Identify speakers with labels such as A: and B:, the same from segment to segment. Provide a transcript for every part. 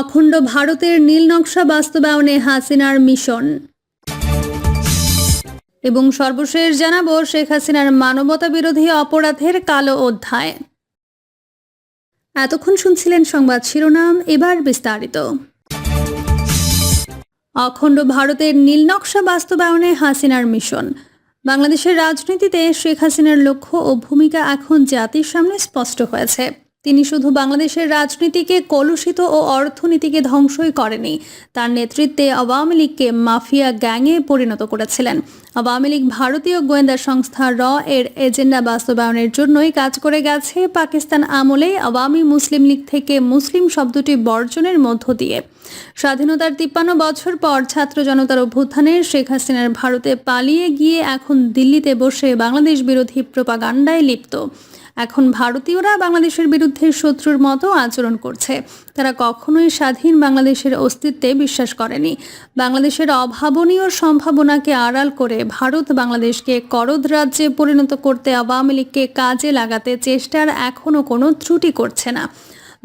A: অখণ্ড ভারতের নীল নকশা বাস্তবায়নে হাসিনার মিশন। এবং সর্বশেষ জানাব শেখ হাসিনার মানবতা বিরোধী অপরাধের কালো অধ্যায়। এতক্ষণ শুনছিলেন সংবাদ শিরোনাম, এবার বিস্তারিত। অখণ্ড ভারতের নীল নকশা বাস্তবায়নে হাসিনার মিশন। বাংলাদেশের রাজনীতিতে শেখ হাসিনার লক্ষ্য ও ভূমিকা এখন জাতির সামনে স্পষ্ট হয়েছে। তিনি শুধু বাংলাদেশের রাজনীতিকে কলুষিত ও অর্থনীতিকে ধ্বংসই করেনি। তার নেতৃত্বে আওয়ামী লীগকে মাফিয়া গ্যাংয়ে পরিণত করেছিলেন। আওয়ামী লীগ ভারতীয় গোয়েন্দা সংস্থা র এর এজেন্ডা বাস্তবায়নের জন্যই কাজ করে গেছে পাকিস্তান আমলে আওয়ামী মুসলিম লীগ থেকে মুসলিম শব্দটি বর্জনের মধ্য দিয়ে। স্বাধীনতার তিপ্পান্ন বছর পর ছাত্র জনতার অভ্যুত্থানে শেখ হাসিনার ভারতে পালিয়ে গিয়ে এখন দিল্লিতে বসে বাংলাদেশ বিরোধী প্রোপাগান্ডায় লিপ্ত। এখন ভারতীয়রা বাংলাদেশের বিরুদ্ধে শত্রুর মতো আচরণ করছে। তারা কখনোই স্বাধীন বাংলাদেশের অস্তিত্বে বিশ্বাস করেনি। বাংলাদেশের অভাবনীয় সম্ভাবনাকে আড়াল করে ভারত বাংলাদেশকে করদ রাজ্যে পরিণত করতে আওয়ামী লীগকে কাজে লাগাতে চেষ্টার এখনও কোনো ত্রুটি করছে না।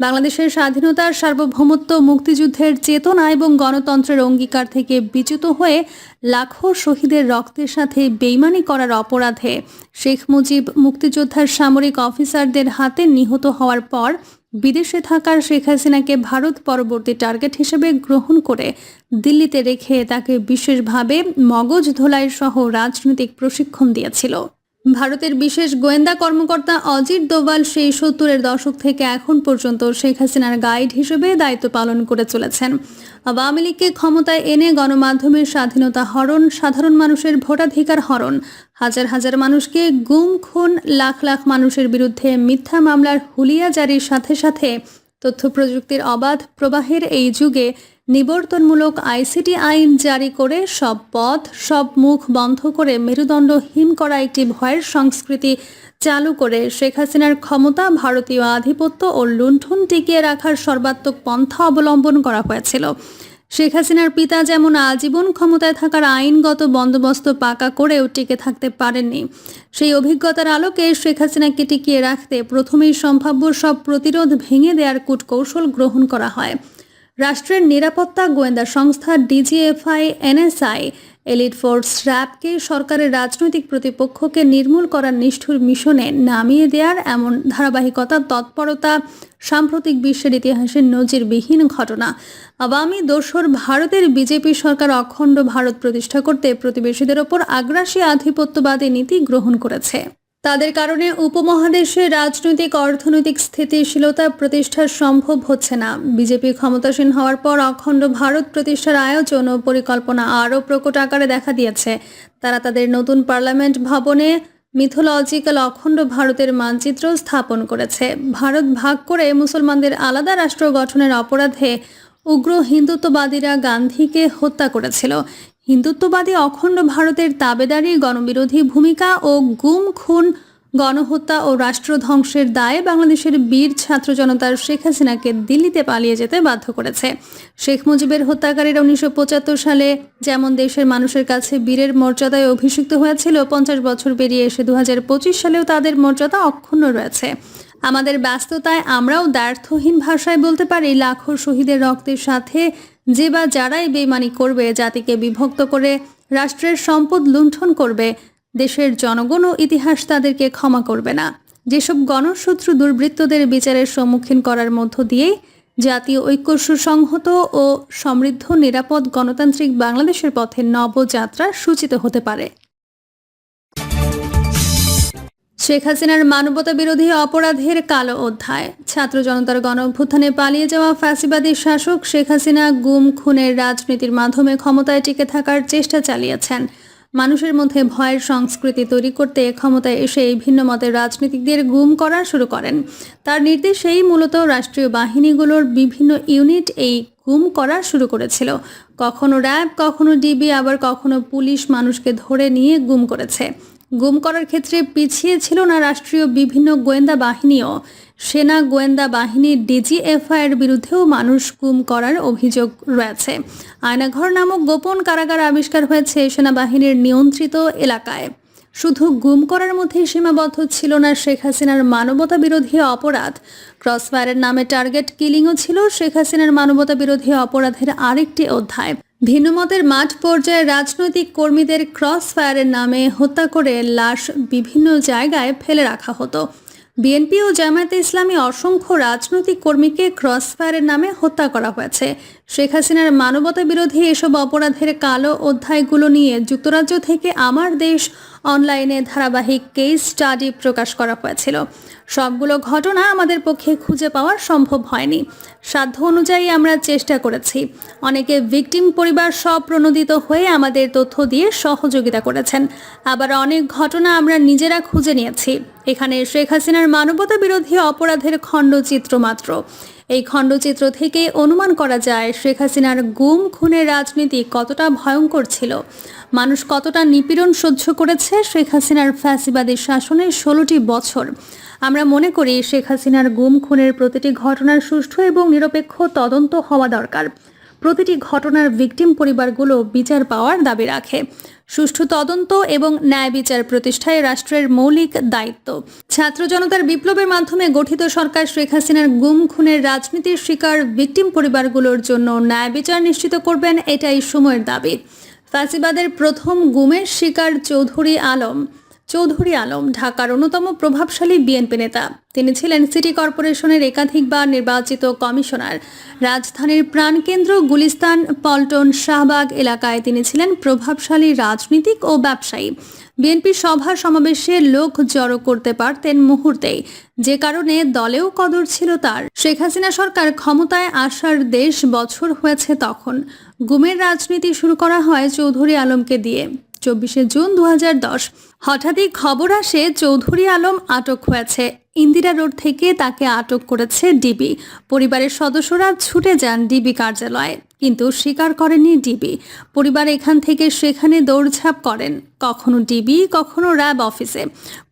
A: বাংলাদেশের স্বাধীনতার সার্বভৌমত্ব মুক্তিযুদ্ধের চেতনা এবং গণতন্ত্রের অঙ্গীকার থেকে বিচ্যুত হয়ে লাখো শহীদের রক্তের সাথে বেইমানি করার অপরাধে শেখ মুজিব মুক্তিযোদ্ধার সামরিক অফিসারদের হাতে নিহত হওয়ার পর বিদেশে থাকার শেখ হাসিনাকে ভারত পরবর্তী টার্গেট হিসেবে গ্রহণ করে দিল্লিতে রেখে তাকে বিশেষভাবে মগজ ধোলাই সহ রাজনৈতিক প্রশিক্ষণ দিয়েছিল। ভারতের বিশেষ গোয়েন্দা কর্মকর্তা অজিত দোভাল সেই সত্তরের দশক থেকে এখন পর্যন্ত শেখ হাসিনার গাইড হিসেবে দায়িত্ব পালন করে চলেছেন। আওয়ামী লীগকে ক্ষমতায় এনে গণমাধ্যমের স্বাধীনতা হরণ, সাধারণ মানুষের ভোটাধিকার হরণ, হাজার হাজার মানুষকে গুম, খুন, লাখ লাখ মানুষের বিরুদ্ধে মিথ্যা মামলার হুলিয়া জারির সাথে সাথে তথ্য প্রযুক্তির অবাধ প্রবাহের এই যুগে নিবর্তনমূলক আইসিটি আইন জারি করে সব পথ, সব মুখ বন্ধ করে মেরুদণ্ডহীন করা একটি ভয়ের সংস্কৃতি চালু করে শেখ হাসিনার ক্ষমতা ভারতীয় আধিপত্য ও লুণ্ঠন টিকিয়ে রাখার সর্বাত্মক পন্থা অবলম্বন করা হয়েছিল। শেখ হাসিনার পিতা যেমন আজীবন ক্ষমতায় থাকার আইনগত বন্দোবস্ত পাকা করেও টিকে থাকতে পারেননি, সেই অভিজ্ঞতার আলোকে শেখ হাসিনাকে টিকিয়ে রাখতে প্রথমেই সম্ভাব্য সব প্রতিরোধ ভেঙে দেওয়ার কূটকৌশল গ্রহণ করা হয়। রাষ্ট্রের নিরাপত্তা গোয়েন্দা সংস্থা ডিজিএফআই, এনএসআই, এলিট ফোর্স স্র্যাবকে সরকারের রাজনৈতিক প্রতিপক্ষকে নির্মূল করার নিষ্ঠুর মিশনে নামিয়ে দেওয়ার এমন ধারাবাহিকতা, তৎপরতা, সাম্প্রতিক বিশ্বের ইতিহাসের নজিরবিহীন ঘটনা। আওয়ামী দোসর ভারতের বিজেপি সরকার অখণ্ড ভারত প্রতিষ্ঠা করতে প্রতিবেশীদের ওপর আগ্রাসী আধিপত্যবাদী নীতি গ্রহণ করেছে। তাদের কারণে উপমহাদেশে রাজনৈতিক, অর্থনৈতিক স্থিতিশীলতা প্রতিষ্ঠা সম্ভব হচ্ছে না। বিজেপি ক্ষমতাসীন হওয়ার পর অখণ্ড ভারত প্রতিষ্ঠার আয়োজন ও পরিকল্পনা আরও প্রকট আকারে দেখা দিয়েছে। তারা তাদের নতুন পার্লামেন্ট ভবনে মিথোলজিক্যাল অখণ্ড ভারতের মানচিত্র স্থাপন করেছে। ভারত ভাগ করে মুসলমানদের আলাদা রাষ্ট্র গঠনের অপরাধে উগ্র হিন্দুত্ববাদীরা গান্ধীকে হত্যা করেছিল। হিন্দুত্ববাদী অখণ্ড ভারতের তাবেদারি গণবিরোধী ভূমিকা ও গুম, খুন, গণহত্যা ও রাষ্ট্রধ্বংসের দায়ে বাংলাদেশের বীর ছাত্র জনতার শেখ হাসিনাকে দিল্লিতে পালিয়ে যেতে বাধ্য করেছে। শেখ মুজিবের হত্যাকারীরা উনিশশো পঁচাত্তর সালে যেমন দেশের মানুষের কাছে বীরের মর্যাদায় অভিষিক্ত হয়েছিল, পঞ্চাশ বছর পেরিয়ে এসে দু হাজার পঁচিশ সালেও তাদের মর্যাদা অক্ষুণ্ণ রয়েছে। আমাদের ব্যস্ততায় আমরাও দ্ব্যর্থহীন ভাষায় বলতে পারি, লাখো শহীদের রক্তের সাথে যে বা যারাই বেমানি করবে, জাতিকে বিভক্ত করে রাষ্ট্রের সম্পদ লুণ্ঠন করবে, দেশের জনগণ ও ইতিহাস তাদেরকে ক্ষমা করবে না। যেসব গণশত্রু দুর্বৃত্তদের বিচারের সম্মুখীন করার মধ্য দিয়েই জাতীয় ঐক্য সুসংহত ও সমৃদ্ধ নিরাপদ গণতান্ত্রিক বাংলাদেশের পথে নবযাত্রা সূচিত হতে পারে। শেখ হাসিনার মানবতা বিরোধী অপরাধের কালো অধ্যায়। ছাত্র জনতার গণ অভ্যুত্থানে পালিয়ে যাওয়া ফ্যাসিবাদী শাসক শেখ হাসিনা গুম, খুনের রাজনীতির মাধ্যমে ক্ষমতায় টিকে থাকার চেষ্টা চালিয়েছেন। মানুষের মধ্যে ভয়ের সংস্কৃতি তৈরি করতে ক্ষমতায় এসে এই ভিন্ন মতের রাজনীতিকদের গুম করা শুরু করেন। তার নির্দেশেই মূলত রাষ্ট্রীয় বাহিনীগুলোর বিভিন্ন ইউনিট এই গুম করা শুরু করেছিল। কখনো র্যাব, কখনো ডিবি, আবার কখনো পুলিশ মানুষকে ধরে নিয়ে গুম করেছে। গুম করার ক্ষেত্রে পিছিয়ে ছিল না রাষ্ট্রীয় বিভিন্ন গোয়েন্দা বাহিনীও। সেনা গোয়েন্দা বাহিনী ডিজিএফআই এর বিরুদ্ধেও মানুষ গুম করার অভিযোগ রয়েছে। আয়নাঘর নামক গোপন কারাগার আবিষ্কার হয়েছে সেনাবাহিনীর নিয়ন্ত্রিত এলাকায়। শুধু গুম করার মধ্যেই সীমাবদ্ধ ছিল না শেখ হাসিনার মানবতা বিরোধী অপরাধ। ক্রসফায়ারের নামে টার্গেট কিলিংও ছিল শেখ হাসিনার মানবতা বিরোধী অপরাধের আরেকটি অধ্যায়। ভিন্নমতের মাঠ পর্যায়ে রাজনৈতিক কর্মীদের ক্রস ফায়ারের নামে হত্যা করে লাশ বিভিন্ন জায়গায় ফেলে রাখা হতো। বিএনপি ও জামায়াতে ইসলামী অসংখ্য রাজনৈতিক কর্মীকে ক্রস ফায়ারের নামে হত্যা করা হয়েছে। শেখ হাসিনার মানবতা বিরোধী এসব অপরাধের কালো অধ্যায়গুলো নিয়ে যুক্তরাজ্য থেকে আমার দেশ অনলাইনে ধারাবাহিক কেস স্টাডি প্রকাশ করা হয়েছিল। সবগুলো ঘটনা আমাদের পক্ষে খুঁজে পাওয়া সম্ভব হয়নি। সাধ্য অনুযায়ী আমরা চেষ্টা করেছি। অনেকে ভিকটিম পরিবার স্বপ্রণোদিত হয়ে আমাদের তথ্য দিয়ে সহযোগিতা করেছেন। আবার অনেক ঘটনা আমরা নিজেরা খুঁজে নিয়েছি। এখানে শেখ হাসিনার মানবতা বিরোধী অপরাধের খণ্ডচিত্র মাত্র। এই খণ্ডচিত্র থেকে অনুমান করা যায় শেখ হাসিনার গুম, খুনের রাজনীতি কতটা ভয়ঙ্কর ছিল। মানুষ কতটা নিপীড়ন সহ্য করেছে শেখ হাসিনার ফ্যাসিবাদী শাসনের ষোলোটি বছর। আমরা মনে করি শেখ হাসিনার গুম, খুনের প্রতিটি ঘটনার সুষ্ঠু এবং নিরপেক্ষ তদন্ত হওয়া দরকার। প্রতিটি ঘটনার ভিকটিম পরিবারগুলো বিচার পাওয়ার দাবি রাখে। সুষ্ঠু তদন্ত এবং ন্যায় বিচার প্রতিষ্ঠায় রাষ্ট্রের মৌলিক দায়িত্ব। ছাত্র জনতার বিপ্লবের মাধ্যমে গঠিত সরকার শেখ হাসিনার গুম, খুনের রাজনীতির শিকার ভিকটিম পরিবারগুলোর জন্য ন্যায় বিচার নিশ্চিত করবেন, এটাই সময়ের দাবি। ফাঁসিবাদের প্রথম গুমের শিকার চৌধুরী আলম। চৌধুরী আলম, ঢাকার অন্যতম প্রভাবশালী বিএনপি নেতা। তিনি ছিলেন সিটি কর্পোরেশনের একাধিকবার নির্বাচিত কমিশনার। রাজধানীর প্রাণকেন্দ্র গুলিস্তান, পল্টন, শাহবাগ এলাকায় তিনি ছিলেন প্রভাবশালী রাজনীতিক ও ব্যবসায়ী। বিএনপি সভা সমাবেশে লোক জড়ো করতে পারতেন মুহূর্তেই। যে কারণে দলেও কদর ছিল তার। শেখ হাসিনা সরকার ক্ষমতায় আসার দেশ বছর হয়েছে তখন। গুমের রাজনীতি শুরু করা হয় চৌধুরী আলমকে দিয়ে। চব্বিশে জুন দু হাজার দশ। হঠাৎই খবর আসে, চৌধুরী আলম আটক হয়েছে। ইন্দিরা রোড থেকে তাকে আটক করেছে ডিবি। পরিবারের সদস্যরা ছুটে যান ডিবি কার্যালয়ে, কিন্তু স্বীকার করেনি ডিবি। পরিবার এখান থেকে সেখানে দৌড়ঝাঁপ করেন। কখনো ডিবি, কখনো র্যাব অফিসে।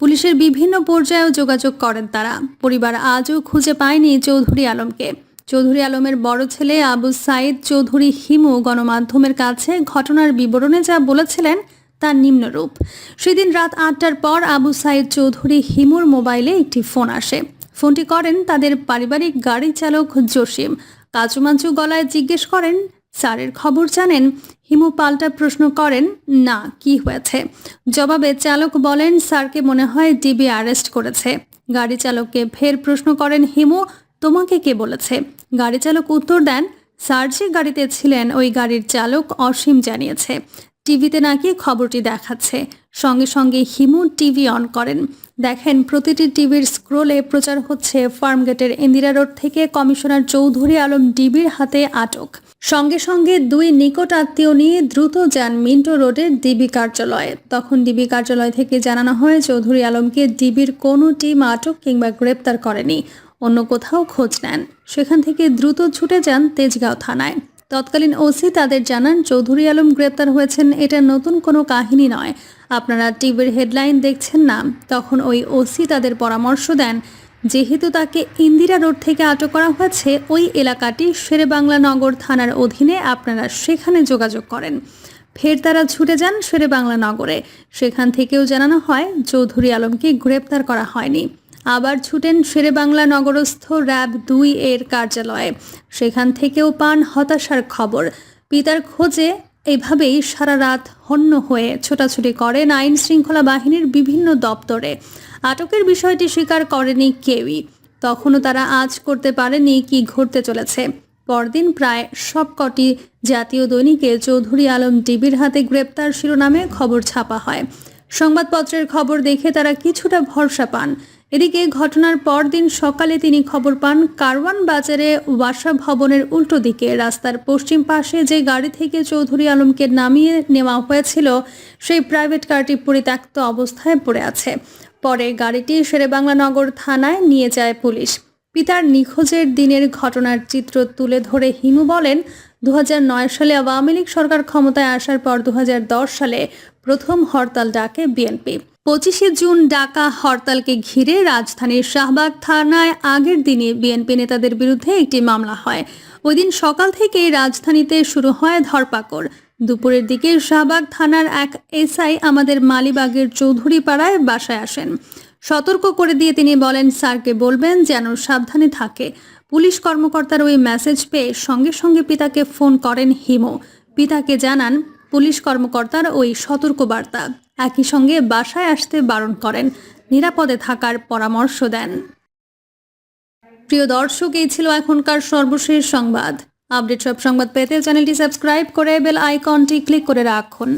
A: পুলিশের বিভিন্ন পর্যায়েও যোগাযোগ করেন তারা। পরিবার আজও খুঁজে পায়নি চৌধুরী আলমকে। চৌধুরী আলমের বড় ছেলে আবু সাইদ চৌধুরী হিমু গণমাধ্যমের কাছে ঘটনার বিবরণে যা বলেছিলেন তা নিম্নরূপ। সেদিন রাত আটটার পর আবু সাইদ চৌধুরী হিমুর মোবাইলে একটি ফোন আসে। ফোনটি করেন তাদের পারিবারিক গাড়ি চালক জসিম। কাচুমাচু গলায় জিজ্ঞেস করেন, স্যারের খবর জানেন? হিমু পাল্টা প্রশ্ন করেন, না, কি হয়েছে? জবাবে চালক বলেন, স্যারকে মনে হয় ডিবি অ্যারেস্ট করেছে। গাড়ি চালককে ফের প্রশ্ন করেন, হিমু, তোমাকে কে বলেছে? গাড়ি চালক উত্তর দেন, স্যার যে গাড়িতে ছিলেন, ওই গাড়ির চালক অসীম জানিয়েছে। টিভিতে নাকি খবরটি দেখাচ্ছে। সঙ্গে সঙ্গে হিমু টিভি অন করেন। দেখেন, প্রতিটি টিভির স্ক্রোলে প্রচার হচ্ছে ফার্মগেটের ইন্দিরা রোড থেকে কমিশনার চৌধুরী আলম ডিবির হাতে আটক। সঙ্গে সঙ্গে দুই নিকট আত্মীয় নিয়ে দ্রুত যান মিন্টো রোডের ডিবি কার্যালয়ে। তখন ডিবি কার্যালয় থেকে জানানো হয়, চৌধুরী আলমকে ডিবির কোনো টিম আটক কিংবা গ্রেপ্তার করেনি, অন্য কোথাও খোঁজ নেন। সেখান থেকে দ্রুত ছুটে যান তেজগাঁও থানায়। তৎকালীন ওসি তাদের জানান, চৌধুরী আলম গ্রেপ্তার হয়েছেন, এটা নতুন কোনো কাহিনী নয়। আপনারা টিভির হেডলাইন দেখছেন না। তখন ওই ওসি তাদের পরামর্শ দেন, যেহেতু তাকে ইন্দিরা রোড থেকে আটক করা হয়েছে, ওই এলাকাটি শেরেবাংলা নগর থানার অধীনে আপনারা সেখানে যোগাযোগ করেন। ফের তারা ছুটে যান শেরেবাংলা নগরে। সেখান থেকেও জানানো হয়, চৌধুরী আলমকে গ্রেপ্তার করা হয়নি। আবার ছুটেন শেরেবাংলা নগরস্থ র্যাব দুই এর কার্যালয়ে। সেখান থেকেও পান হতাশার খবর। পিতার খোঁজে এভাবেই সারা রাত হন্য হয়ে ছোটাছুটি করেন আইন শৃঙ্খলা বাহিনীর বিভিন্ন দপ্তরে। আটকের বিষয়টি স্বীকার করেনি কেউই। তখনও তারা আজ করতে পারেনি কি ঘটতে চলেছে। পরদিন প্রায় সবকটি জাতীয় দৈনিকে চৌধুরী আলম ডিবির হাতে গ্রেপ্তার শিরোনামে খবর ছাপা হয়। সংবাদপত্রের খবর দেখে তারা কিছুটা ভরসা পান। এদিকে ঘটনার পরদিন সকালে তিনি খবর পান, কারওয়ান বাজারে ওয়াসা ভবনের উল্টো দিকে রাস্তার পশ্চিম পাশে যে গাড়ি থেকে চৌধুরী আলমকে নামিয়ে নেওয়া হয়েছিল, সেই প্রাইভেট কারটি পরিত্যক্ত অবস্থায় পড়ে আছে। পরে গাড়িটি শেরেবাংলা নগর থানায় নিয়ে যায় পুলিশ। পিতার নিখোঁজের দিনের ঘটনার চিত্র তুলে ধরে হিমু বলেন দু হাজার নয় সালে আওয়ামী লীগ সরকার ক্ষমতায় আসার পর দু হাজার দশ সালে প্রথম হরতাল ডাকে বিএনপি। পঁচিশে জুন ডাকা হরতালকে ঘিরে রাজধানীর শাহবাগ থানায় আগের দিনে বিএনপি নেতাদের বিরুদ্ধে একটি মামলা হয়। ওই দিন সকাল থেকেই রাজধানীতে শুরু হয় ধরপাকড়। দুপুরের দিকে শাহবাগ থানার এক এসআই আমাদের মালিবাগের চৌধুরী পাড়ায় বাসায় আসেন। সতর্ক করে দিয়ে তিনি বলেন, স্যারকে বলবেন যেন সাবধানে থাকে। পুলিশ কর্মকর্তার ওই মেসেজ পেয়ে সঙ্গে সঙ্গে পিতাকে ফোন করেন হিমো। পিতাকে জানান, পুলিশ কর্মকর্তার ওই সতর্ক বার্তা। একই সঙ্গে বাসায় আসতে বারণ করেন, নিরাপদে থাকার পরামর্শ দেন। প্রিয় দর্শক, এই ছিল এখনকার সর্বশেষ সংবাদ। আপডেট সব সংবাদ পেতে চ্যানেলটি সাবস্ক্রাইব করে বেল আইকনটি ক্লিক করে রাখুন।